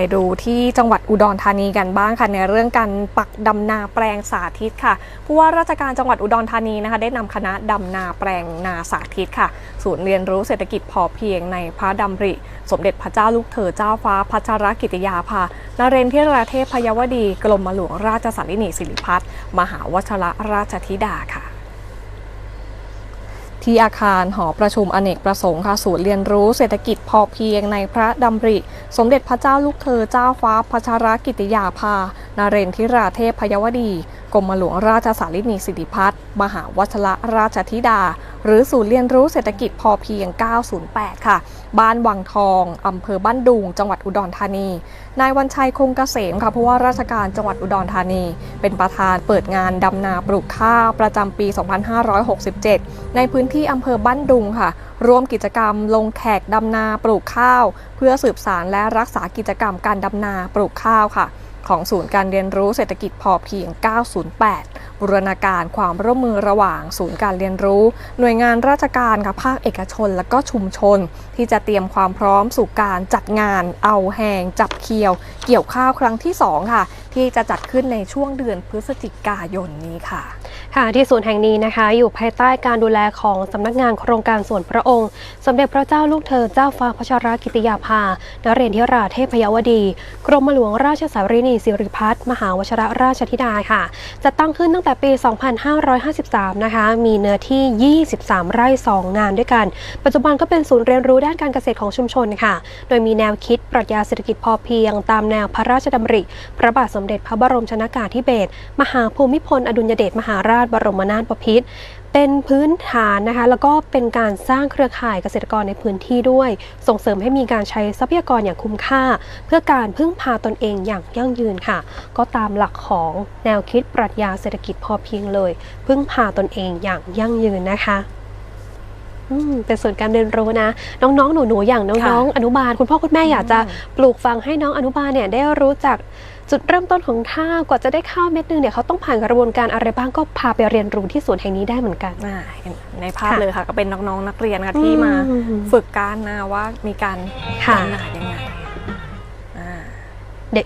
ไปดูที่จังหวัดอุดรธานีกันบ้างค่ะ ในเรื่องการปักดำนาแปลงสาธิตค่ะผู้ว่าราชการจังหวัดอุดรธานีนะคะได้นำคณะดำนาแปลงนาสาธิตค่ะ ศูนย์เรียนรู้เศรษฐกิจพอเพียงในพระดำริ สมเด็จพระเจ้าลูกเธอเจ้าฟ้าพัชรกิติยาภานเรนทราเทพพยวดี กรมหลวงราชสารินีสิริพัฒน์มหาวชรราชธิดาค่ะ ที่อาคารหอประชุมอเนกประสงค์ค่ะศูนย์เรียนรู้เศรษฐกิจพอเพียงในพระดำริ สมเด็จพระเจ้าลูกเธอเจ้าฟ้าพัชรกิติยาภานเรนทิราเทพยวดี กรมหลวงราชสารินีสิริพัฒน์มหาวชรราชธิดา หรือศูนย์เรียนรู้เศรษฐกิจพอเพียง 908 ค่ะ บ้านวังทองอำเภอบ้านดุง จังหวัดอุดรธานี นายวันชัยคงเกษมค่ะผู้ว่าราชการจังหวัดอุดรธานี เป็นประธานเปิดงานดำนาปลูกข้าวประจำปี 2567 ในพื้นที่อำเภอบ้านดุงค่ะร่วมกิจกรรมลงแขกดำนาปลูกข้าว เพื่อสืบสารและรักษากิจกรรมการดำนาปลูกข้าวค่ะ ของศูนย์การเรียนรู้เศรษฐกิจพอเพียง 908 บูรณาการความร่วมมือระหว่างศูนย์การเรียนรู้ หน่วยงานราชการค่ะภาคเอกชน และก็ชุมชน ที่จะเตรียมความพร้อมสู่การจัดงาน เอาแหงจับเคียว เกี่ยวข้าวครั้งที่ 2 ค่ะ ที่จะจัดขึ้นในช่วงเดือนพฤศจิกายนนี้ค่ะค่ะที่ศูนย์แห่งนี้นะคะ อยู่ภายใต้การดูแลของสำนักงานโครงการส่วนพระองค์ สมเด็จพระเจ้าลูกเธอเจ้าฟ้าพัชรกิติยาภานเรนทิราเทพยวดี กรมหลวงราชสารินีสิริพัฒน์มหาวชรราชธิดาค่ะจะตั้งขึ้นตั้งแต่ปี 2553 นะคะ มีเนื้อที่ 23 ไร่ 2 งานด้วยกัน ปัจจุบันก็เป็นศูนย์เรียนรู้ด้านการเกษตรของชุมชนค่ะ โดยมีแนวคิดปรัชญาเศรษฐกิจพอเพียง ตามแนวพระราชดำริ พระบาทสมเด็จพระบรมชนากาธิเบศร มหาภูมิพล อดุลยเดชมหาราชบรมนาถบพิตรเป็นพื้นฐานนะคะ แล้วก็เป็นการสร้างเครือข่ายเกษตรกรในพื้นที่ด้วย ส่งเสริมให้มีการใช้ทรัพยากรอย่างคุ้มค่า เพื่อการพึ่งพาตนเองอย่างยั่งยืนค่ะ ก็ตามหลักของแนวคิดปรัชญาเศรษฐกิจพอเพียงเลย พึ่งพาตนเองอย่างยั่งยืนนะคะ เป็นส่วนการเรียนรู้นะ น้องๆ หนูๆอย่างน้องๆ อนุบาล คุณพ่อคุณแม่อยากจะปลูกฝังให้น้องอนุบาลเนี่ยได้รู้จักจุดเริ่มต้นของข้าวกว่าจะได้ข้าวเม็ดหนึงเนี่ยเขาต้องผ่านกระบวนการอะไรบ้างก็พาไปเรียนรู้ที่ศูนย์แห่งนี้ได้เหมือนกันอ่าเห็นในภาพค่ะเลยค่ะก็เป็นน้องๆนักเรียนค่ะที่มาอืมฝึกการนาว่ามีการค่ะดำนายังไงอ่าเด็ก